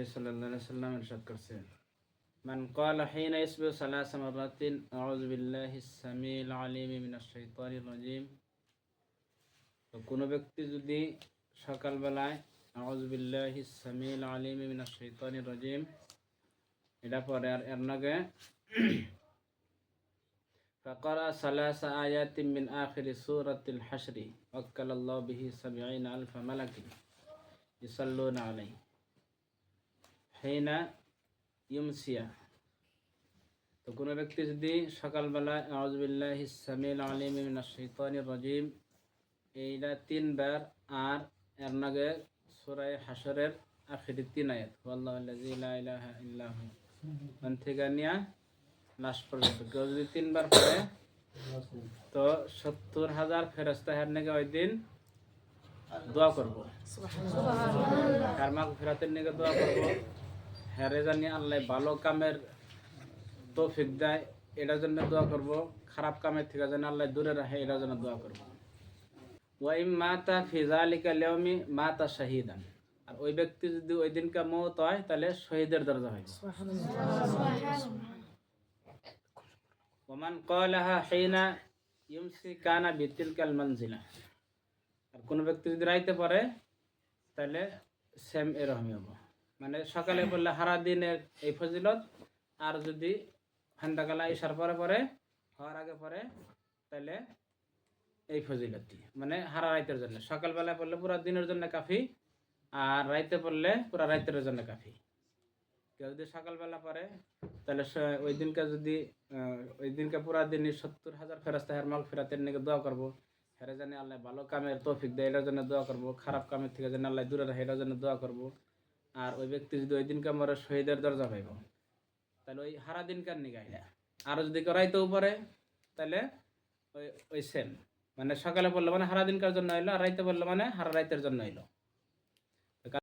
নবী সাল্লাল্লাহু আলাইহি সাল্লাম ইরশাদ করছেন মান ক্বালা হিনা ইসবিহু সালাসা মারাতিন আউযু বিল্লাহিস সামিল আলিম মিনাশ শাইতানির রাজিম তো কোনো ব্যক্তি যদি সকালবেলায় আউযু বিল্লাহিস সামিল আলিম মিনাশ শাইতানির রাজিম এটা পরে আর এর নাগে فقرأ ثلاث آيات من آخر سورة الحشر وكل الله به سبعين ألف ملك يصلون عليه হেনা ইমসিয়া তো কোনো ব্যক্তি যদি সকালবেলা আউজবিল্লাহ ইসামিল আলিম শৈতানির রাজিম এইটা তিনবার আর এর নাগে সুরাই হাসরের আখিরি তিন আয়াত আল্লাহ ওখান থেকে নিয়ে পর্যন্ত। কেউ যদি তিনবার পড়ে তো সত্তর হাজার ফেরস্তা হের নাকি ওই দিন দোয়া করব। কার ফেরাতের নাকি দোয়া করব? হ্যারে জানি আল্লাহ ভালো কামের তৌফিক দেয়, এটার জন্য দোয়া করব। খারাপ কামের থেকে যেন আল্লাহ দূরে রাখে, এটার জন্য দোয়া করব। ওয়াইম মাতা ফিজালিকা লেওমি মাতা শাহিদান। আর ওই ব্যক্তি যদি ওই দিনকার মৌত হয়, তাহলে শহীদের দরজা হয়। ওমান কলাহা হেইনা ইউমসি কানা বিতিলকাল মঞ্জিলা আর কোনো ব্যক্তি যদি রাইতে পারে তাহলে সেম এরকমই হব। মানে সকালে বললে হারা দিনের এই ফজিলত, আর যদি হান্দাকালা ইশার পরে পরে, হওয়ার আগে পরে তাহলে এই ফজিলতটি মানে হারা রাইতের জন্য। সকালবেলায় পড়লে পুরো দিনের জন্য কাফি, আর রাইতে পড়লে পুরো রাইতের জন্য কাফি। কেউ যদি সকালবেলা পড়ে তাহলে ওই দিনকে যদি ওই দিনকে পুরা দিন সত্তর হাজার ফেরাস্তা হের মাল ফেরাতের নাকি দোয়া করব। হেরে জানি আল্লাহ ভালো কামের তৌফিক দেয়, এটার জন্য দোয়া করব। খারাপ কামের থেকে যেন আল্লাহ দূরে রাখে, এটার জন্য দোয়া করব। আর ওই ব্যক্তি যদি ওই দিনকে মরে শহীদের দরজা পাইব, তাহলে ওই হারা দিনকার নিগাইলা আর যদি করাইতেও রাইতেও পারে, তাহলে ওই ওই সেম মানে সকালে পড়ল মানে হারা দিনকার জন্য এলো আর রাইতে পড়ল মানে হারা রাইতের জন্য এলো